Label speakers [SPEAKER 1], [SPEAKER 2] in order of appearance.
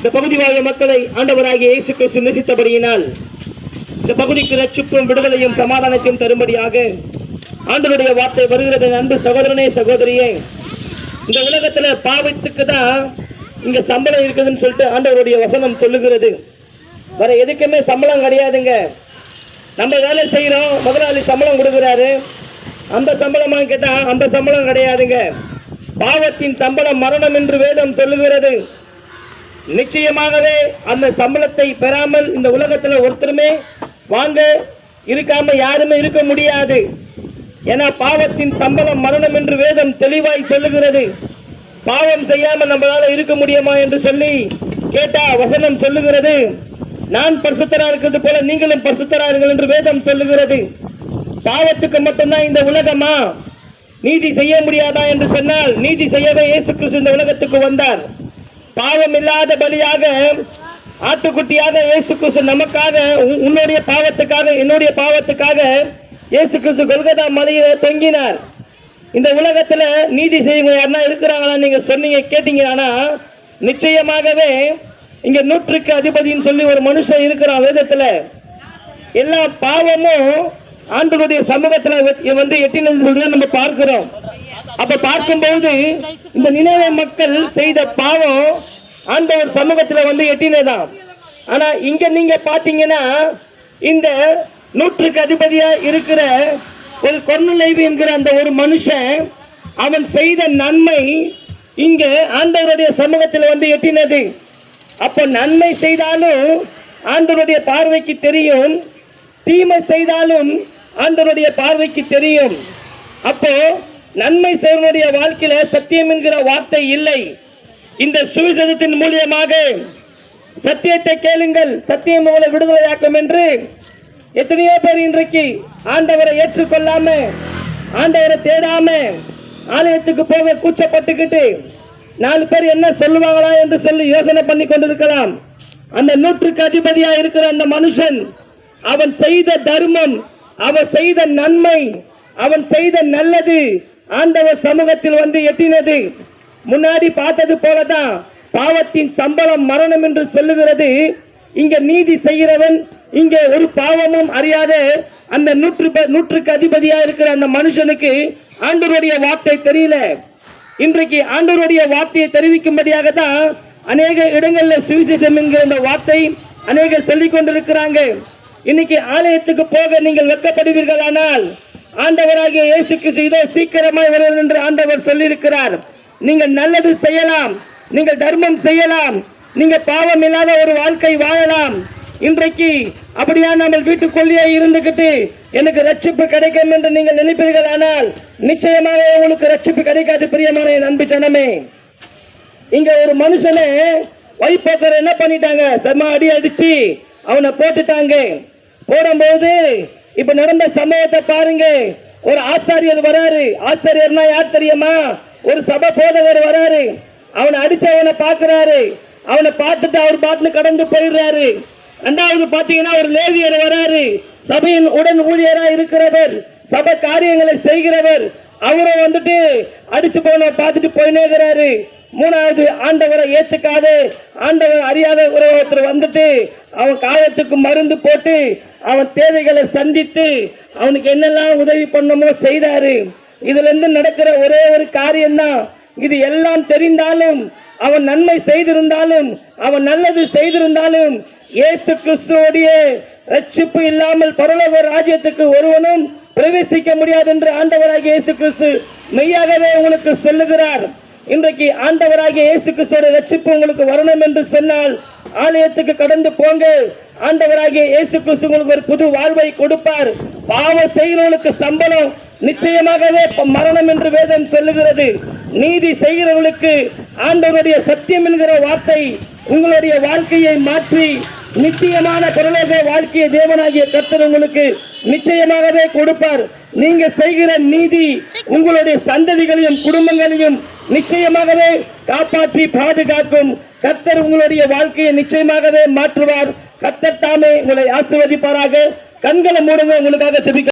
[SPEAKER 1] இந்த பகுதி வாழ்ந்த மக்களை ஆண்டவராகிய இயேசு கிறிஸ்து நேசித்தபடியினால் இந்த பகுதிக்கு ரட்சிப்பும் விடுதலையும் சமாதானத்தையும் தரும்படியாக ஆண்டவருடைய வார்த்தை வருகிறது. அன்பு சகோதரனே சகோதரியே இந்த உலகத்துல பாவத்துக்கு தான் இங்க சம்பளம் இருக்குதுன்னு சொல்லிட்டு ஆண்டவருடைய வசனம் சொல்லுகிறது. வேற எதுக்குமே சம்பளம் கிடையாதுங்க. நம்ம வேலை செய்யறோம் முதலாளி சம்பளம் கொடுக்குறாரு. அந்த சம்பளமா கேட்டா அந்த சம்பளம் கிடையாதுங்க. பாவத்தின் சம்பளம் மரணம் என்று வேதம் சொல்லுகிறது. நிச்சயமாகவே அந்த சம்பளத்தை பெறாமல் இந்த உலகத்தில் ஒருத்தருமே வாங்க இருக்காம யாருமே இருக்க முடியாது. ஏன்னா பாவத்தின் சம்பளம் மரணம் என்று வேதம் தெளிவாய் சொல்லுகிறது. பாவம் செய்யாம நம்மளால இருக்க முடியுமா என்று சொல்லி கேட்டா வசனம் சொல்லுகிறது. நான் பரிசுத்தரா இருக்கிறது போல நீங்களும் பரிசுத்தரார்கள் என்று வேதம் சொல்லுகிறது. பாவத்துக்கு மட்டும்தான் இந்த உலகமா? நீதி செய்ய முடியாதா என்று சொன்னால் நீதி செய்யவே இயேசு கிறிஸ்து இந்த உலகத்துக்கு வந்தார். பாவம் இல்லாத பலியாக ஆட்டுக்குட்டியாக இயேசு கிறிஸ்து நமக்காக உன்னுடைய பாவத்துக்காக என்னுடைய பாவத்துக்காக இயேசு கிறிஸ்து கொல்கத்தா மலையில தொங்கினார். இந்த உலகத்துல நீதி செய்வங்க யாருன்னா இருக்கிறாங்களா நீங்க சொன்னீங்க கேட்டீங்கன்னா நிச்சயமாகவே இங்க நூற்றுக்கு அதிபதின்னு சொல்லி ஒரு மனுஷன் இருக்கிறான் வேதத்துல. எல்லா பாவமும் ஆண்டுகளுடைய சமூகத்துல வந்து எட்டினது நம்ம பார்க்கிறோம். அப்ப பார்க்கும்போது இந்த நினைவு மக்கள் செய்த பாவம் ஆண்டவர் சமூகத்துல வந்து எட்டினதாம் ஆனா இங்க நீங்க பாத்தீங்கன்னா இந்த நூற்றுக்கு அதிபதியா இருக்கிற ஒரு கொர்னலைவி என்கிற அந்த ஒரு மனுஷன் அவன் செய்த நன்மை இங்க ஆண்டவருடைய சமூகத்தில் வந்து எட்டினது. அப்போ நன்மை செய்தாலும் ஆண்டவருடைய பார்வைக்கு தெரியும் தீமை செய்தாலும் ஆண்டவருடைய பார்வைக்கு தெரியும். அப்போ நன்மை செய்வனுடைய வாழ்க்கையில சத்தியம் என்கிற வார்த்தை இல்லை. இந்த சுவிசேஷத்தின் மூலியமாக சத்தியத்தை கேளுங்கள் சத்தியம் உங்களை விடுதலையாக்கும் என்று எத்தனையோ பேர் இன்றைக்கு ஆண்டவரை ஏற்றுக்கொள்ளாம ஆண்டவரை தேடாம ஆலயத்துக்கு போக கூச்சப்பட்டுக்கிட்டு நாலு பேர் என்ன சொல்லுவாங்களா என்று சொல்லி யோசனை பண்ணி கொண்டிருக்கலாம். அந்த நூற்றுக்கு அதிபதியா இருக்கிற அந்த மனுஷன் அவன் செய்த தர்மம் அவன் செய்த நன்மை அவன் செய்த நல்லது ஆண்டவர் சமூகத்தில் வந்து எட்டினது. முன்னாடி பார்த்தது போலதான் பாவத்தின் சம்பளம் மரணம் என்று சொல்லுகிறது. இங்க நீதி செய்கிறவன் இங்க ஒரு பாவமும் அறியாத அந்த நூற்று நூற்றுக்கு அதிபதியா இருக்கிற அந்த மனுஷனுக்கு ஆண்டவருடைய வார்த்தை தெரியல. இன்றைக்கு ஆண்டவருடைய வார்த்தையை தெரிவிக்கும்படியாக தான் அநேக இடங்கள்ல சுவிசேஷம் என்கிற இந்த வார்த்தை அநேகர் சொல்லிக் கொண்டிருக்கிறாங்க இன்னைக்கு ஆலயத்துக்கு போக நீங்கள் வெட்கப்படுவீர்களானால் ஆண்டவராகிய இயேசுக்கு இதோ சீக்கிரமாய் வருவது என்று ஆண்டவர் சொல்லியிருக்கிறார். நீங்கள் நல்லது செய்யலாம். நீங்கள் தர்மம் செய்யலாம். நீங்க பாவம் இல்லாத ஒரு வாழ்க்கை வாழலாம். இன்றைக்கு அப்படியா நம்ம வீட்டுக்குள்ளேயே இருந்துகிட்டு எனக்கு ரட்சிப்பு கிடைக்கும் என்று நீங்கள் நினைப்பீர்கள். ஆனால் நிச்சயமாக உங்களுக்கு ரட்சிப்பு கிடைக்காது பிரியமான என் அன்பு ஜனமே. இங்க ஒரு மனுஷனை வைப்போக்கர் என்ன பண்ணிட்டாங்க? செம்ம அடி அடிச்சு அவனை போட்டுட்டாங்க. போடும்போது இப்ப நடந்த சமயத்தை பாருங்க. ஒரு ஆசாரியர் வராரு. ஆசாரியர்னா யார் தெரியுமா? ஒரு சபை போதகர் வராரு. அவனை அடிச்சவனை பாக்குறாரு. அவனை பார்த்துட்டு அவர் பாட்டு கடந்து போயிடுறாரு. ரெண்டாவது பாத்தீங்கன்னா ஒரு லேவியர் வராரு. சபையின் உடன் ஊழியரா இருக்கிறவர். சபை காரியங்களை செய்கிறவர். அவரும் வந்துட்டு அடிச்சு போன பார்த்துட்டு போயினேகிறாரு மூணாவது ஆண்டவரை ஏற்றுக்காது ஆண்டவர் அறியாத உறவு ஒருத்தர் வந்துட்டு அவன் காயத்துக்கு மருந்து போட்டு அவன் தேவைகளை சந்தித்து அவனுக்கு என்னெல்லாம் உதவி பண்ணமோ செய்தாரு. இதுல இருந்து நடக்கிற ஒரே ஒரு காரியம்தான். இது எல்லாம் தெரிந்தாலும் அவன் நன்மை செய்திருந்தாலும் அவன் நல்லது செய்திருந்தாலும் இயேசு கிறிஸ்துவோடைய ரட்சிப்பு இல்லாமல் பரலோக ராஜ்யத்துக்கு ஒருவனும் பிரவேசிக்க முடியாது என்று ஆண்டவராகிய இயேசு கிறிஸ்து மெய்யாகவே உங்களுக்கு சொல்லுகிறார். இன்றைக்கு ஆண்டவராகிய இயேசு கிறிஸ்துவோட ரட்சிப்பு உங்களுக்கு வரணும் என்று சொன்னால் ஆலயத்துக்கு கடந்து போங்க. ஆண்டவராகிய இயேசு கிறிஸ்து உங்களுக்கு ஒரு புது வாழ்வை கொடுப்பார். பாவம் செய்கிறவர்களுக்கு சம்பளம் நிச்சயமாகவே மரணம் என்று வேதம் சொல்லுகிறது. நீதி செய்கிறவர்களுக்கு ஆண்டவருடைய சத்தியம் என்கிற வார்த்தை உங்களுடைய வாழ்க்கையை மாற்றி நிச்சயமான பரலோக வாழ்க்கையை தேவனாகிய கர்த்தர் உங்களுக்கு நிச்சயமாகவே கொடுப்பார். நீங்க செய்கிற நீதி உங்களுடைய சந்ததிகளையும் குடும்பங்களையும் நிச்சயமாகவே காப்பாற்றி பாதுகாக்கும் கர்த்தர் உங்களுடைய வாழ்க்கையை நிச்சயமாகவே மாற்றுவார். கர்த்தர் தாமே உங்களை ஆசிர்வதிப்பாராக. கண்களை மூடுங்க உங்களுக்காக செபிக்க